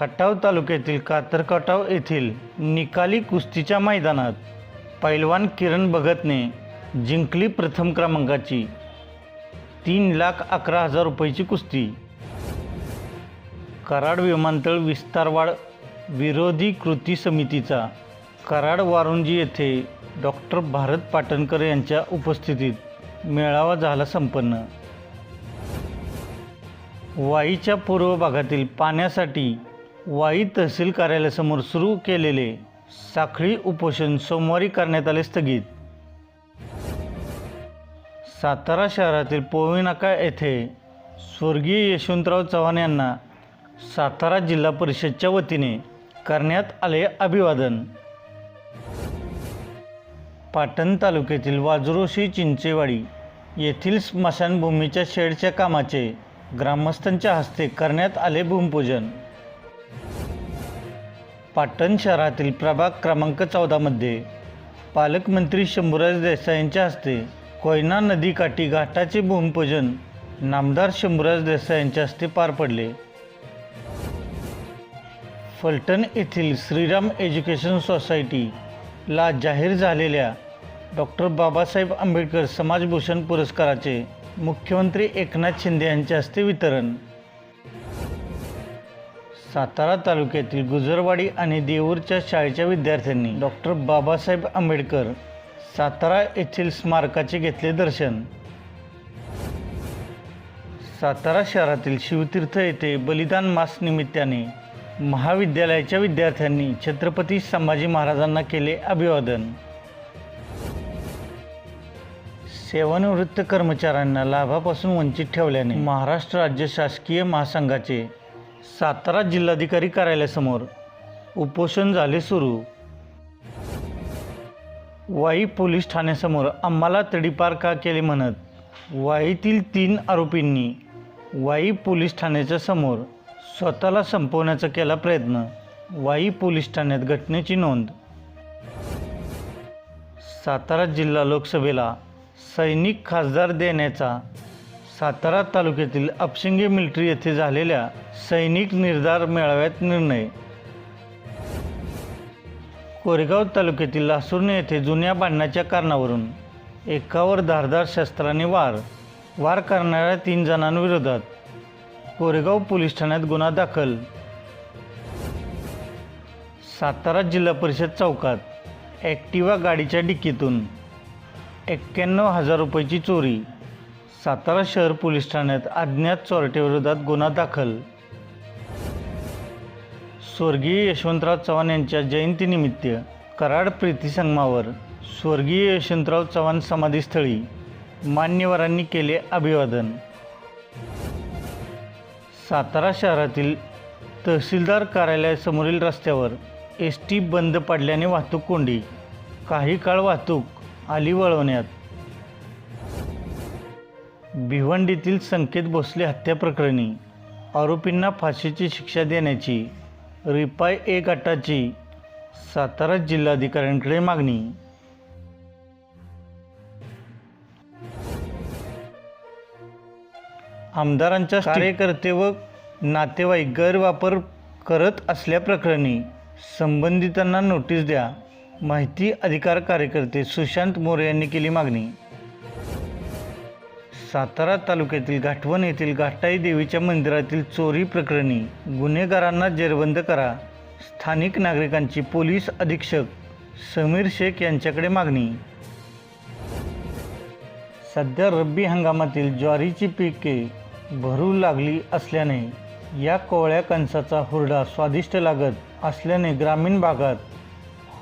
खटाव तालुक्यातील कातरकटाव येथील निकाली कुस्तीच्या मैदानात पैलवान किरण भगतने जिंकली प्रथम क्रमांकाची तीन लाख अकरा हजार रुपयाची कुस्ती. कराड विमानतळ विस्तारवाढ विरोधी कृती समितीचा कराड वारुंजी येथे डॉक्टर भारत पाटणकर यांच्या उपस्थितीत मेळावा झाला संपन्न. वाईच्या पूर्व भागातील पाण्यासाठी वाई तहसील कार्यालयासमोर सुरू केलेले साखळी उपोषण सोमवारी करण्यात आले स्थगित. सातारा शहरातील पोविनाका येथे स्वर्गीय यशवंतराव चव्हाण यांना सातारा जिल्हा परिषदच्या वतीने करण्यात आले अभिवादन. पाटण तालुक्यातील वाजरोशी चिंचेवाडी येथील स्मशानभूमीच्या शेडच्या कामाचे ग्रामस्थांच्या हस्ते करण्यात आले भूमिपूजन. पाटण शहरातील प्रभाग क्रमांक चौदामध्ये. पालकमंत्री शंभूराज देसाई यांच्या हस्ते कोयना नदीकाठी घाटाचे भूमिपूजन नामदार शंभूराज देसाई यांच्या हस्ते पार पडले. फलटण येथील श्रीराम एज्युकेशन सोसायटीला जाहीर झालेल्या डॉक्टर बाबासाहेब आंबेडकर समाजभूषण पुरस्काराचे मुख्यमंत्री एकनाथ शिंदे यांच्या हस्ते वितरण. सातारा तालुक्यातील गुजरवाडी आणि देऊरच्या शाळेच्या विद्यार्थ्यांनी डॉक्टर बाबासाहेब आंबेडकर सातारा येथील स्मारकाचे घेतले दर्शन. सातारा शहरातील शिवतीर्थ येथे बलिदान मास निमित्ताने महाविद्यालयाच्या विद्यार्थ्यांनी छत्रपती संभाजी महाराजांना केले अभिवादन. सेवानिवृत्त कर्मचाऱ्यांना लाभापासून वंचित ठेवल्याने महाराष्ट्र राज्य शासकीय महासंघाचे सातारा जिल्हाधिकारी कार्यालयासमोर उपोषण झाले सुरू. वाई पोलीस ठाण्यासमोर आम्हाला तडीपार का केले म्हणत वाईतील तीन आरोपींनी वाई पोलीस ठाण्याच्या समोर स्वतःला संपवण्याचा केला प्रयत्न. वाई पोलीस ठाण्यात घटनेची नोंद. सातारा जिल्हा लोकसभेला सैनिक खासदार देण्याचा सातारा तालुक्यातील अपशिंगे मिलिटरी येथे झालेल्या सैनिक निर्धार मेळाव्यात निर्णय. कोरेगाव तालुक्यातील लासुर्णे येथे जुन्या बांधण्याच्या कारणावरून एकावर धारदार शस्त्राने वार वार करणाऱ्या तीन जणांविरोधात कोरेगाव पोलीस ठाण्यात गुन्हा दाखल. सातारा जिल्हा परिषद चौकात ॲक्टिवा गाडीच्या डिक्कीतून एक्क्याण्णव हजार रुपयाची चोरी. सातारा शहर पोलीस ठाण्यात अज्ञात चोरट्याविरोधात गुन्हा दाखल. स्वर्गीय यशवंतराव चव्हाण यांच्या जयंतीनिमित्त कराड प्रीतीसंगमावर स्वर्गीय यशवंतराव चव्हाण समाधीस्थळी मान्यवरांनी केले अभिवादन. सातारा शहरातील तहसीलदार कार्यालयासमोरील रस्त्यावर एस टी बंद पडल्याने वाहतूक कोंडी. काही काळ वाहतूक आली वळवण्यात. भिवंडीतील संकेत भोसले हत्या प्रकरणी आरोपींना फाशीची शिक्षा देण्याची रिपाय ए गटाची सातारा जिल्हाधिकाऱ्यांकडे मागणी. आमदारांच्या कार्यकर्ते व नातेवाईक गैरवापर करत असल्याप्रकरणी संबंधितांना नोटीस द्या माहिती अधिकार कार्यकर्ते सुशांत मोरे यांनी केली मागणी. सातारा तालुक्यातील घाटवण येथील घाटाई देवीच्या मंदिरातील चोरी प्रकरणी गुन्हेगारांना जेरबंद करा. स्थानिक नागरिकांची पोलीस अधीक्षक समीर शेख यांच्याकडे मागणी. सध्या रब्बी हंगामातील ज्वारीची पिके भरू लागली असल्याने या कोवळ्या कणसाचा हुरडा स्वादिष्ट लागत असल्याने ग्रामीण भागात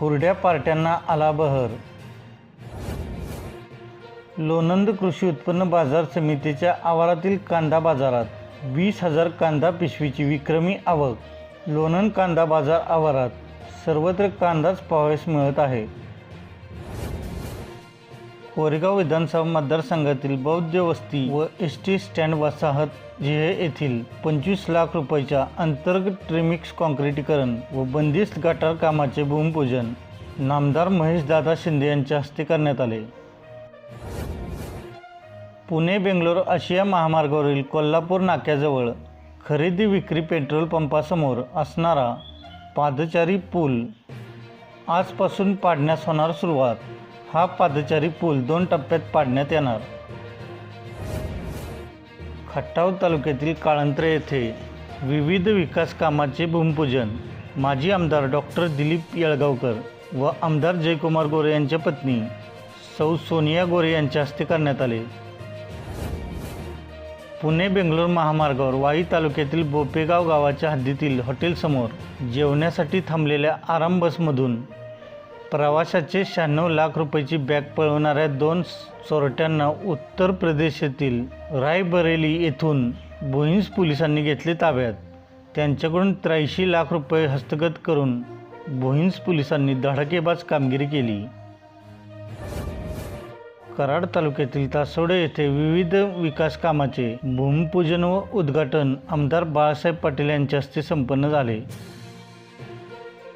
हुरड्या पार्ट्यांना आला बहर लोणंद कृषी उत्पन्न बाजार समितीच्या आवारातील कांदा बाजारात वीस हजार कांदा पिशवीची विक्रमी आवक. लोणंद कांदा बाजार आवारात सर्वत्र कांदाच पाहावयास मिळत आहे. कोरेगाव विधानसभा मतदारसंघातील बौद्ध वस्ती व एस टी स्टँड वसाहत जिहे येथील पंचवीस लाख रुपयाच्या अंतर्गत ट्रिमिक्स काँक्रिटीकरण व बंदिस्त गटार कामाचे भूमिपूजन नामदार महेशदादा शिंदे यांच्या हस्ते करण्यात आले. पुणे बेंगलोर आशिया महामार्गावरील कोल्हापूर नाक्याजवळ खरेदी विक्री पेट्रोल पंपासमोर असणारा पादचारी पूल आजपासून पाडण्यास होणार सुरुवात. हा पादचारी पूल दोन टप्प्यात पाडण्यात येणार. खट्टाव तालुक्यातील काळंत्रे येथे विविध विकास कामाचे भूमिपूजन माजी आमदार डॉक्टर दिलीप येळगावकर व आमदार जयकुमार गोरे यांच्या पत्नी सौ सोनिया गोरे यांच्या हस्ते करण्यात आले. पुणे बेंगलोर महामार्गावर वाई तालुक्यातील बोपेगाव गावाच्या हद्दीतील हॉटेलसमोर जेवण्यासाठी थांबलेल्या आराम बसमधून प्रवाशाचे शहाण्णव लाख रुपयाची बॅग पळवणाऱ्या दोन चोरट्यांना उत्तर प्रदेशातील रायबरेली येथून भोईंज पोलिसांनी घेतले ताब्यात. त्यांच्याकडून त्र्याऐंशी लाख रुपये हस्तगत करून भोईंज पोलिसांनी धडाकेबाज कामगिरी केली. कराड तालुक्यातील तासोडे येथे विविध विकास कामाचे भूमिपूजन व उद्घाटन आमदार बाळासाहेब पाटील यांच्या हस्ते संपन्न झाले.